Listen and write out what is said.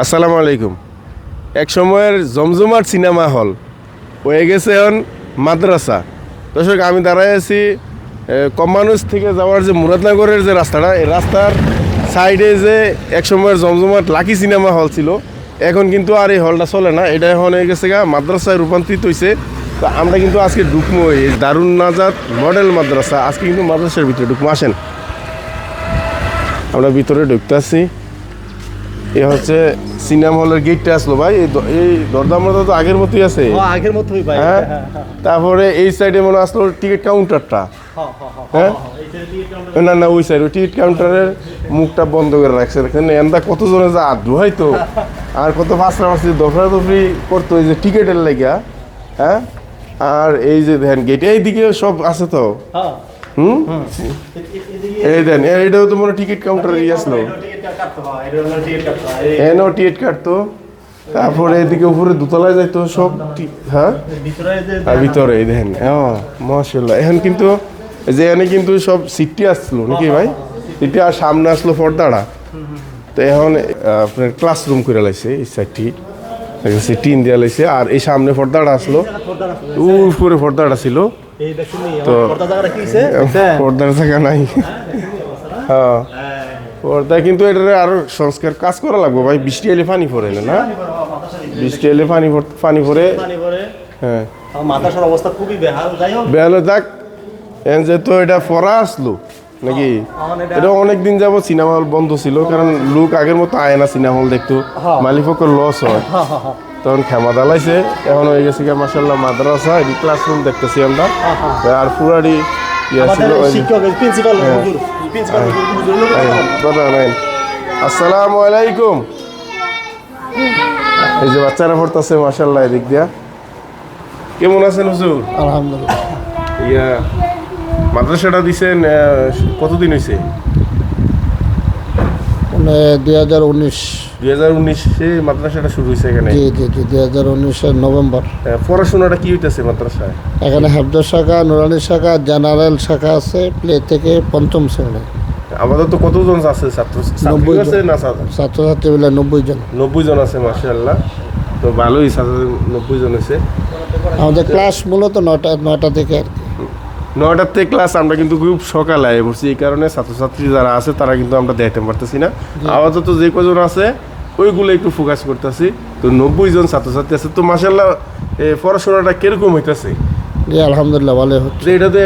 আসসালামু আলাইকুম। এক সময়ের জমজমাট সিনেমা হল হয়ে গেছে এখন মাদ্রাসা। দর্শক আমি দাঁড়ায় আছি এ, কমানুষ থেকে যাওয়ার যে মুরাদনগরের যে রাস্তাটা এই রাস্তার সাইডে যে এক সময়ের জমজমাট লাকি সিনেমা হল ছিল এখন কিন্তু আর এই হলটা চলে না। এটা এখন হয়ে গেছে গা মাদ্রাসায় রূপান্তরিত হয়েছে তো আমরা কিন্তু আজকে ঢুকবো এই দারুণ নাজাদ মডেল মাদ্রাসা। আজকে কিন্তু মাদ্রাসার ভিতরে ঢুকবো। আসেন। আমরা ভিতরে ঢুকতে আসছি এ হচ্ছে সিনেমা হলের গেটটা আসলো ভাই। এই দরদামটা তো আগের মতোই আছে। আগের মতোই ভাই। হ্যাঁ? হ্যাঁ, হ্যাঁ, তারপরে এই সাইডে মনে আসলো টিকিট কাউন্টারটা হ্যাঁ, না না ওই সাইড ওই টিকিট কাউন্টারের মুখটা বন্ধ করে রাখছে। দেখেন এন্দা কতজনে যা আড্ডু হয়তো আর কত ফাঁসরা ফাঁসি দফরা দফরি করতো এই যে টিকিটের লেগা হ্যাঁ? আর এই যে দেখেন গেটে এইদিকে সব আছে তো। হ্যাঁ, হুম? এই দেন এইটাও তো মনে টিকিট কাউন্টার ইয়ে আসলো এটাও এনও টিকিট কাটতো তারপরে এদিকে উপরে দোতলায় যাইতো সব টি- হ্যাঁ? আর ভিতরে এই দেখেন হ্যাঁ মাশাল্লাহ এখন কিন্তু যে এখানে কিন্তু সব সিটটি আসলো নাকি ভাই? সিটটি আর সামনে আসলো পর্দাটা। তো এখন আপনার ক্লাসরুম করে লাইছে এই সাইডটি সে টিন দেওয়া লাইছে। আর এই সামনে পর্দাটা আসলো। উপরে পর্দাটা ছিল। তো- পর্দার জায়গা নাই। হ্যাঁ। পর্দা কিন্তু এটা আরও সংস্কার কাজ করা লাগবে ভাই। বৃষ্টি এলে পানি পড়ে না? বৃষ্টি এলে পানি পানি পড়ে। পরে, হ্যাঁ। মাদ্রাসার অবস্থা খুবই বেহাল। যাই হোক। বেহালো থাক। এন যে তো এটা পড়া আসলো। নাকি? এটা- এটা অনেক দিন যাব সিনেমা হল বন্ধ ছিল কারণ লোক আগের মতো আয় না সিনেমা হল দেখতো। হ্যাঁ। মালিপক্ষের লস হয়। হ্যাঁ, হ্যাঁ, হ্যাঁ, তখন খেমা দালাইছে এখন হয়ে গেছে কি মাসাল্লাহ মাদ্রাসা এটি ক্লাসরুম দেখতেছি আমরা। হ্যাঁ, আর পুরাটি ইয়ে ছিল আসসালামু আলাইকুম। এই যে বাচ্চারা পড়তেছে মাসাল্লাহ এদিক দিয়া। কেমন আছেন হুজুর? আলহামদুলিল্লাহ। ইয়া। মাদ্রাসাটা দিছেন কতদিন হয়েছে মানে দুই হাজার উনিশ। দুই হাজার উনিশে মাদ্রাসাটা শুরু হয়েছে এখানে? জি জি জি দুই হাজার উনিশের নভেম্বর। পড়াশোনাটা কি হইতেছে মাদ্রাসায়? এখানে হাফজ শাখা নুরানি শাখা জেনারেল শাখা আছে প্লে থেকে পঞ্চম শ্রেণি। আপাতত কতজন আছে ছাত্র নব্বই। আছে না ছাত্র ছাত্রছাত্রী মিলে নব্বই জন। নব্বই জন আছে মাসাল্লাহ তো ভালোই ছাত্র নব্বই জন আছে আমাদের ক্লাস মূলত নটা নটা থেকে আর কি। নয়টার থেকে ক্লাস আমরা কিন্তু খুব সকালে আয় পড়ছি। এই কারণে ছাত্রছাত্রী যারা আছে তারা কিন্তু আমরা দেখতে পারতেছি না। আপাতত যে কজন আছে ওইগুলো একটু ফোকাস করতেছি। তো নব্বই জন ছাত্রছাত্রী আছে। তো মাসাল্লাহ পড়াশোনাটা কীরকম হইতেছে? আলহামদুলিল্লাহ ভালো হচ্ছে। এটাতে